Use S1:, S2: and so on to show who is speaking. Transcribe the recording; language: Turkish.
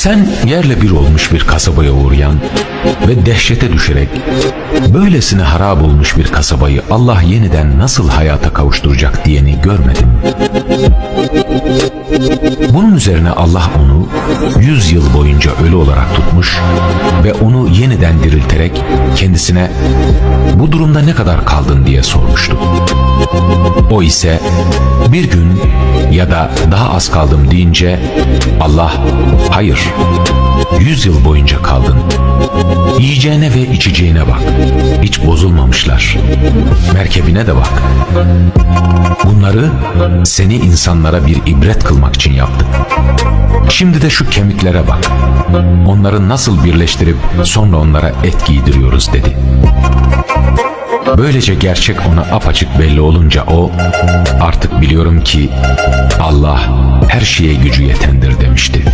S1: Sen yerle bir olmuş bir kasabaya uğrayan ve dehşete düşerek böylesine harap olmuş bir kasabayı Allah yeniden nasıl hayata kavuşturacak diyeni görmedin mi? Bunun üzerine Allah onu yüz yıl boyunca ölü olarak tutmuş ve onu yeniden dirilterek kendisine bu durumda ne kadar kaldın diye sormuştu. O ise bir gün ya da daha az kaldım deyince Allah hayır yüz yıl boyunca kaldın. Yiyeceğine ve içeceğine bak. Hiç bozulmamışlar. Merkebine de bak. Bunları seni insanlara bir ibret kılmak için yaptık. Şimdi de şu kemiklere bak. Onları nasıl birleştirip sonra onlara et giydiriyoruz dedi. Böylece gerçek ona apaçık belli olunca o, artık biliyorum ki Allah her şeye gücü yetendir demişti.